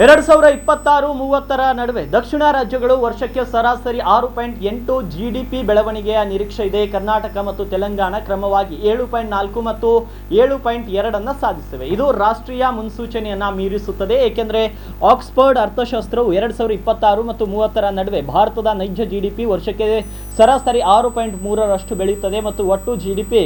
ಎರಡ್ ಸಾವಿರ ಇಪ್ಪತ್ತಾರು ಮೂವತ್ತರ ನಡುವೆ ದಕ್ಷಿಣ ರಾಜ್ಯಗಳು ವರ್ಷಕ್ಕೆ ಸರಾಸರಿ ಆರು ಪಾಯಿಂಟ್ ಎಂಟು ಜಿಡಿಪಿ ಬೆಳವಣಿಗೆಯ ನಿರೀಕ್ಷೆ ಇದೆ. ಕರ್ನಾಟಕ ಮತ್ತು ತೆಲಂಗಾಣ ಕ್ರಮವಾಗಿ ಏಳು ಪಾಯಿಂಟ್ ನಾಲ್ಕು ಮತ್ತು ಏಳು ಪಾಯಿಂಟ್ ಎರಡನ್ನು ಸಾಧಿಸಿವೆ. ಇದು ರಾಷ್ಟ್ರೀಯ ಮುನ್ಸೂಚನೆಯನ್ನು ಮೀರಿಸುತ್ತದೆ. ಏಕೆಂದರೆ ಆಕ್ಸ್ಫರ್ಡ್ ಅರ್ಥಶಾಸ್ತ್ರವು ಎರಡು ಸಾವಿರ ಇಪ್ಪತ್ತಾರು ಮತ್ತು ಮೂವತ್ತರ ನಡುವೆ ಭಾರತದ ನೈಜ ಜಿಡಿಪಿ ವರ್ಷಕ್ಕೆ ಸರಾಸರಿ ಆರು ಪಾಯಿಂಟ್ ಮೂರರಷ್ಟು ಬೆಳೆಯುತ್ತದೆ ಮತ್ತು ಒಟ್ಟು ಜಿಡಿಪಿ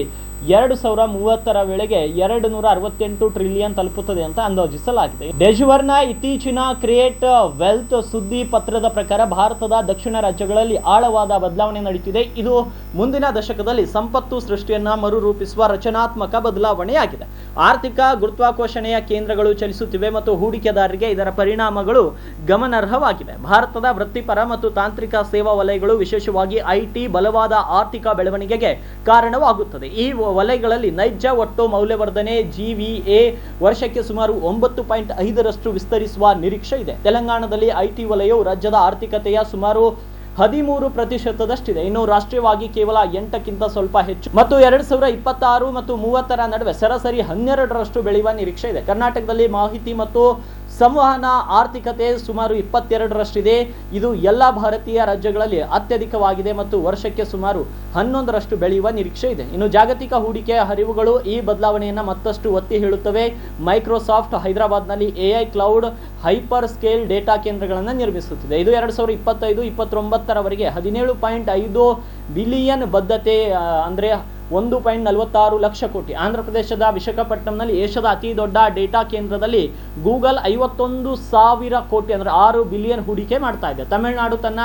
ಎರಡು ಸಾವಿರ ಮೂವತ್ತರ ವೇಳೆಗೆ ಎರಡು ನೂರ ಅರವತ್ತೆಂಟು ಟ್ರಿಲಿಯನ್ ತಲುಪುತ್ತದೆ ಅಂತ ಅಂದಾಜಿಸಲಾಗಿದೆ. ಡೆಜ್ವರ್ನ ಇತ್ತೀಚಿನ ಕ್ರಿಯೇಟ್ ವೆಲ್ತ್ ಸುದ್ದಿ ಪತ್ರದ ಪ್ರಕಾರ ಭಾರತದ ದಕ್ಷಿಣ ರಾಜ್ಯಗಳಲ್ಲಿ ಆಳವಾದ ಬದಲಾವಣೆ ನಡೆಯುತ್ತಿದೆ ಇದು ಮುಂದಿನ ದಶಕದಲ್ಲಿ ಸಂಪತ್ತು ಸೃಷ್ಟಿಯನ್ನ ಮರುರೂಪಿಸುವ ರಚನಾತ್ಮಕ ಬದಲಾವಣೆಯಾಗಿದೆ. ಆರ್ಥಿಕ ಗುರುತ್ವಾಕರ್ಷಣೆಯ ಕೇಂದ್ರಗಳು ಚಲಿಸುತ್ತಿವೆ ಮತ್ತು ಹೂಡಿಕೆದಾರರಿಗೆ ಇದರ ಪರಿಣಾಮಗಳು ಗಮನಾರ್ಹವಾಗಿವೆ. ಭಾರತದ ವೃತ್ತಿಪರ ಮತ್ತು ತಾಂತ್ರಿಕ ಸೇವಾ ವಲಯಗಳು ವಿಶೇಷವಾಗಿ ಐಟಿ ಬಲವಾದ ಆರ್ಥಿಕ ಬೆಳವಣಿಗೆಗೆ ಕಾರಣವಾಗುತ್ತದೆ. ಈ ವಲಯಗಳಲ್ಲಿ ನೈಜ ಒಟ್ಟು ಮೌಲ್ಯವರ್ಧನೆ ಜಿವಿಎ ವರ್ಷಕ್ಕೆ ಸುಮಾರು ಒಂಬತ್ತು ಪಾಯಿಂಟ್ ಐದರಷ್ಟು ವಿಸ್ತರಿಸುವ ನಿರೀಕ್ಷೆ ಇದೆ. ತೆಲಂಗಾಣದಲ್ಲಿ ಐಟಿ ವಲಯವು ರಾಜ್ಯದ ಆರ್ಥಿಕತೆಯ ಸುಮಾರು ಹದಿಮೂರು ಪ್ರತಿಶತದಷ್ಟಿದೆ. ಇನ್ನು ರಾಷ್ಟ್ರೀಯವಾಗಿ ಕೇವಲ ಎಂಟಕ್ಕಿಂತ ಸ್ವಲ್ಪ ಹೆಚ್ಚು. ಮತ್ತು ಎರಡ್ ಸಾವಿರದ ಇಪ್ಪತ್ತಾರು ಮತ್ತು ಮೂವತ್ತರ ನಡುವೆ ಸರಾಸರಿ ಹನ್ನೆರಡರಷ್ಟು ಬೆಳೆಯುವ ನಿರೀಕ್ಷೆ ಇದೆ. ಕರ್ನಾಟಕದಲ್ಲಿ ಮಾಹಿತಿ ಮತ್ತು ಸಂವಹನ ಆರ್ಥಿಕತೆ ಸುಮಾರು ಇಪ್ಪತ್ತೆರಡರಷ್ಟಿದೆ. ಇದು ಎಲ್ಲ ಭಾರತೀಯ ರಾಜ್ಯಗಳಲ್ಲಿ ಅತ್ಯಧಿಕವಾಗಿದೆ ಮತ್ತು ವರ್ಷಕ್ಕೆ ಸುಮಾರು ಹನ್ನೊಂದರಷ್ಟು ಬೆಳೆಯುವ ನಿರೀಕ್ಷೆ ಇದೆ. ಇನ್ನು ಜಾಗತಿಕ ಹೂಡಿಕೆಯ ಹರಿವುಗಳು ಈ ಬದಲಾವಣೆಯನ್ನು ಮತ್ತಷ್ಟು ಒತ್ತಿ ಹೇಳುತ್ತವೆ. ಮೈಕ್ರೋಸಾಫ್ಟ್ ಹೈದರಾಬಾದ್ನಲ್ಲಿ AI cloud hyper scale data ಕೇಂದ್ರಗಳನ್ನು ನಿರ್ಮಿಸುತ್ತಿದೆ. ಇದು ಎರಡು ಸಾವಿರದ ಇಪ್ಪತ್ತೈದು, ಇಪ್ಪತ್ತೊಂಬತ್ತರವರೆಗೆ ಹದಿನೇಳು ಪಾಯಿಂಟ್ ಐದು ಬಿಲಿಯನ್ ಬದ್ಧತೆ ಅಂದ್ರೆ ಒಂದು ಪಾಯಿಂಟ್ ನಲವತ್ತಾರು ಲಕ್ಷ ಕೋಟಿ. ಆಂಧ್ರ ಪ್ರದೇಶದ ವಿಶಾಖಪಟ್ಟಣಂನಲ್ಲಿ ಏಷ್ಯಾದ ಅತಿ ದೊಡ್ಡ ಡೇಟಾ ಕೇಂದ್ರದಲ್ಲಿ ಗೂಗಲ್ ಐವತ್ತೊಂದು ಸಾವಿರ ಕೋಟಿ ಅಂದರೆ ಆರು ಬಿಲಿಯನ್ ಹೂಡಿಕೆ ಮಾಡ್ತಾ ಇದೆ. ತಮಿಳುನಾಡು ತನ್ನ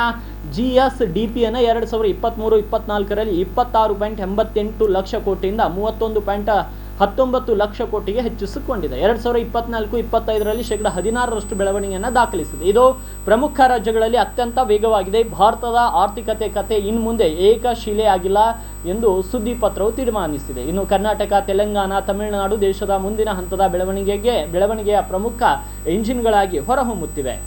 ಜಿ ಎಸ್ ಡಿ ಪಿ ಅನ್ನು ಎರಡು ಸಾವಿರದ ಇಪ್ಪತ್ತ್ಮೂರು ಇಪ್ಪತ್ನಾಲ್ಕರಲ್ಲಿ ಇಪ್ಪತ್ತಾರು ಪಾಯಿಂಟ್ ಎಂಬತ್ತೆಂಟು ಲಕ್ಷ ಕೋಟಿಯಿಂದ ಮೂವತ್ತೊಂದು ಪಾಯಿಂಟ್ ಹತ್ತೊಂಬತ್ತು ಲಕ್ಷ ಕೋಟಿಗೆ ಹೆಚ್ಚಿಸಿಕೊಂಡಿದೆ. ಎರಡ್ ಸಾವಿರ ಇಪ್ಪತ್ನಾಲ್ಕು, ಇಪ್ಪತ್ತೈದರಲ್ಲಿ ಶೇಕಡ ಹದಿನಾರರಷ್ಟು ಬೆಳವಣಿಗೆಯನ್ನು ದಾಖಲಿಸಿದೆ. ಇದು ಪ್ರಮುಖ ರಾಜ್ಯಗಳಲ್ಲಿ ಅತ್ಯಂತ ವೇಗವಾಗಿದೆ. ಭಾರತದ ಆರ್ಥಿಕತೆ ಕತೆ ಇನ್ನು ಮುಂದೆ ಏಕಶಿಲೆಯಾಗಿಲ್ಲ ಎಂದು ಸುದ್ದಿ ಪತ್ರವು ತೀರ್ಮಾನಿಸಿದೆ. ಇನ್ನು ಕರ್ನಾಟಕ, ತೆಲಂಗಾಣ, ತಮಿಳುನಾಡು ದೇಶದ ಮುಂದಿನ ಹಂತದ ಬೆಳವಣಿಗೆಗೆ ಬೆಳವಣಿಗೆಯ ಪ್ರಮುಖ ಎಂಜಿನ್ಗಳಾಗಿ ಹೊರಹೊಮ್ಮುತ್ತಿವೆ.